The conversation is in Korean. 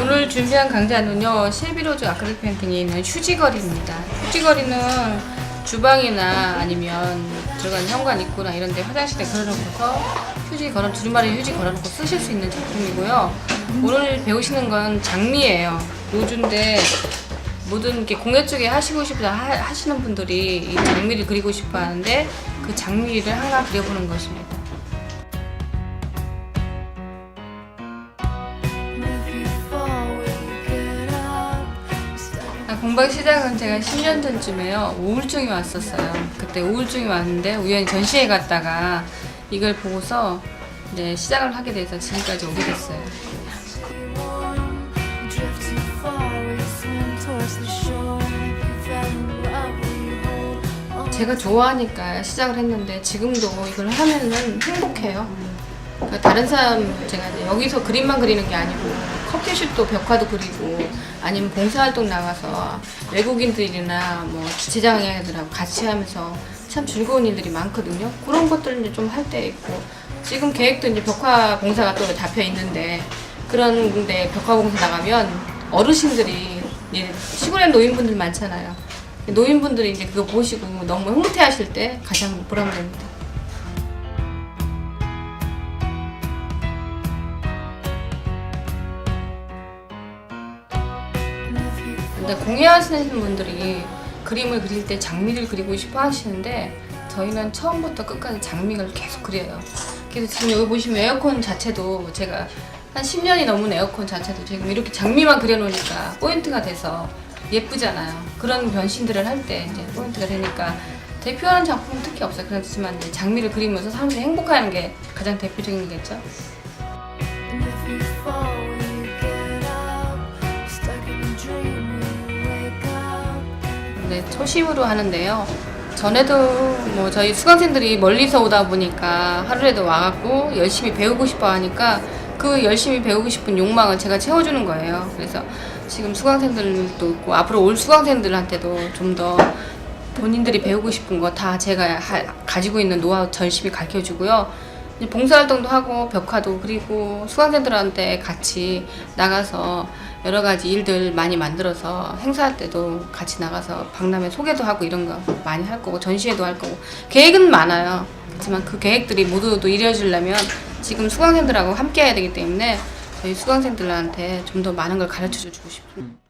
오늘 준비한 강좌는요 실비로즈 아크릴 페인팅에 있는 휴지거리입니다. 휴지거리는 주방이나 아니면 들어간 현관 입구나 이런 데 화장실에 걸어놓고서 휴지 걸어 두루마리 휴지 걸어놓고 쓰실 수 있는 제품이고요. 오늘 배우시는 건 장미예요. 로즈인데 모든 이렇게 공예 쪽에 하시고 싶다 하- 하시는 분들이 이 장미를 그리고 싶어 하는데 그 장미를 하나 그려보는 것입니다. 아, 공방 시작은 제가 10년 전쯤에요. 우울증이 왔었어요. 그때 우울증이 왔는데 우연히 전시회 갔다가 이걸 보고서 이제 시작을 하게 돼서 지금까지 오게 됐어요. 제가 좋아하니까 시작을 했는데 지금도 이걸 하면은 행복해요. 그러니까 다른 사람 제가 여기서 그림만 그리는 게 아니고 커피숍도 벽화도 그리고 아니면 봉사활동 나가서 외국인들이나 뭐 지체장애들하고 같이 하면서 참 즐거운 일들이 많거든요. 그런 것들을 이제 좀 할 때 있고 지금 계획도 이제 벽화 봉사가 또 잡혀 있는데 그런데 벽화 봉사 나가면 어르신들이 시골에 노인분들 많잖아요. 노인분들이 이제 그거 보시고 너무 흐뭇해 하실 때 가장 보람됩니다. 근데 공예하시는 분들이 그림을 그릴 때 장미를 그리고 싶어 하시는데 저희는 처음부터 끝까지 장미를 계속 그려요. 그래서 지금 여기 보시면 에어컨 자체도 제가 한 10년이 넘은 에어컨 자체도 지금 이렇게 장미만 그려놓으니까 포인트가 돼서 예쁘잖아요. 그런 변신들을 할 때 이제 포인트가 되니까 대표하는 작품은 특히 없어요. 그렇지만 이제 장미를 그리면서 사람들이 행복해하는 게 가장 대표적인 거겠죠. 네, 초심으로 하는데요. 전에도 뭐 저희 수강생들이 멀리서 오다 보니까 하루에도 와갖고 열심히 배우고 싶어 하니까 그 열심히 배우고 싶은 욕망을 제가 채워주는 거예요. 그래서 지금 수강생들도 있고 앞으로 올 수강생들한테도 좀 더 본인들이 배우고 싶은 거 다 제가 하- 가지고 있는 노하우 열심히 가르쳐 주고요. 봉사활동도 하고 벽화도 그리고 수강생들한테 같이 나가서 여러 가지 일들 많이 만들어서 행사할 때도 같이 나가서 박람회 소개도 하고 이런 거 많이 할 거고 전시회도 할 거고 계획은 많아요. 그렇지만 그 계획들이 모두 또 이루어지려면 지금 수강생들하고 함께 해야 되기 때문에 저희 수강생들한테 좀 더 많은 걸 가르쳐 주고 싶습니다.